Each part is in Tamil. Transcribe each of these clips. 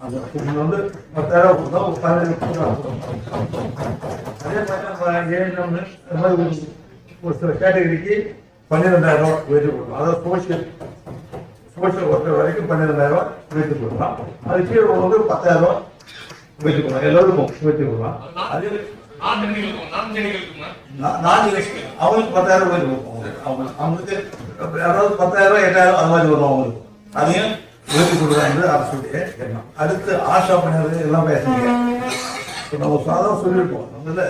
அந்த வந்து பத்தாயிரம் கொடுத்தா ஒரு பதினஞ்சு கொடுத்தோம். அதே மாதிரி ஒரு சில கேட்டகரிக்கு பன்னிரெண்டாயிரம் ரூபாய் உயர்த்தி கொடுக்கலாம் அதாவது சோசியல் சோசியல் ஒர்க்கர் வரைக்கும் பன்னிரெண்டாயிரம் ரூபாய் உயர்த்தி கொடுக்கலாம் அது கீழே வந்து பத்தாயிரம் ரூபாய் உயர்த்தி கொடுக்கலாம் எல்லாருக்கும் உயர்த்தி கொடுக்கலாம் அதே நாலு லட்சம் அவங்களுக்கு பத்தாயிரம் ரூபாய் கொடுப்போம் அவங்களுக்கு அவங்களுக்கு அதாவது பத்தாயிரம் ரூபாய் எட்டாயிரம் அது மாதிரி வரும் அவங்களுக்கு அதையும் உயர்த்தி கொடுக்குறாங்க அரசுடைய எண்ணம் அடுத்து ஆஷா பணியாளர்கள் எல்லாம் பேசுறீங்க. இப்போ நம்ம சாதாரண சொல்லியிருப்போம். நம்மள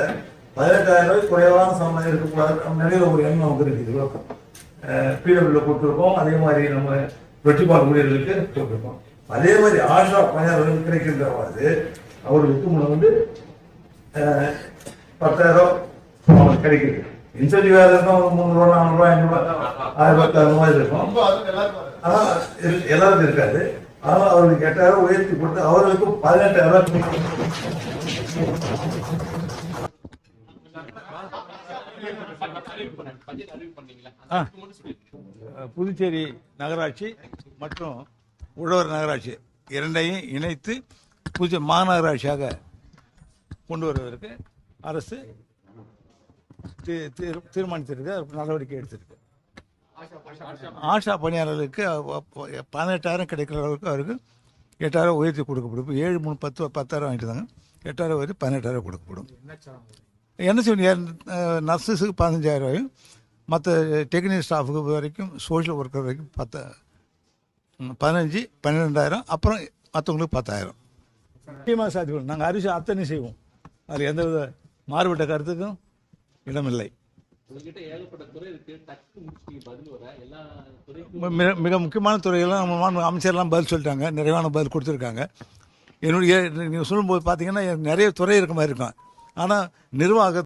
பதினெட்டாயிரம் ரூபாய் குறைவான சம்பளம் இருக்கக்கூடாது நிறைய ஒரு எண்ணம் நமக்கு இருக்குது. பிடபிள்யூ கொடுத்துருக்கோம் அதே மாதிரி நம்ம வெற்றிப்பாடு ஊழியர்களுக்கு கொடுத்துருக்கோம் அதே மாதிரி ஆஷா பணியாளர்கள் கிடைக்கின்றவாறு அவர்களுக்கு முன்ன வந்து பத்தாயிரம் அவங்களுக்கு கிடைக்கிறது இன்சென்டிவ் வேறு இருக்கும் ஒரு மூணு ரூபா நானூறு ஆயிரம் பத்து அந்த மாதிரி இருக்கும் ஆனால் எல்லாருக்கும் இருக்காது ஆனால் அவருக்கு எட்டாயிரம் உயர்த்தி கொடுத்து அவர்களுக்கு பதினெட்டாயிரம் ரூபாய் புதுச்சேரி நகராட்சி மற்றும் உழவர் நகராட்சி இரண்டையும் இணைத்து புதுச்சேரி மாநகராட்சியாக கொண்டு வருவதற்கு அரசு தீர்மானித்திருக்கு நடவடிக்கை எடுத்திருக்கு. ஆஷா பணியாளர்களுக்கு பதினெட்டாயிரம் கிடைக்கிற அளவுக்கு அவருக்கு எட்டாயிரம் உயர்த்தி கொடுக்கப்படும். ஏழு மூணு பத்து பத்தாயிரம் வாங்கிட்டு தாங்க எட்டாயிரம் உயர்த்தி பதினெட்டாயிரம் கொடுக்கப்படும். என்ன செய்யணும் நர்ஸஸுக்கு பதினஞ்சாயிரம் ரூபாயும் மற்ற டெக்னிக்கல் ஸ்டாஃபுக்கு வரைக்கும் சோஷியல் ஒர்க்கர் வரைக்கும் பத்து பதினஞ்சு பன்னிரெண்டாயிரம் அப்புறம் மற்றவங்களுக்கு பத்தாயிரம். முக்கியமாக சாத்தியம் நாங்கள் அரிசி அத்தனை செய்வோம். அது எந்த வித மாறுபட்ட கருத்துக்கும் இடமில்லை. மிக மிக முக்கியமான துறையெல்லாம் அமைச்சர்லாம் பதில் சொல்லிட்டாங்க. நிறைவான பதில் கொடுத்துருக்காங்க. என்னுடைய நீங்கள் சொல்லும்போது பார்த்தீங்கன்னா நிறைய துறை இருக்க மாதிரி இருக்கும். ஆனால் நிர்வாக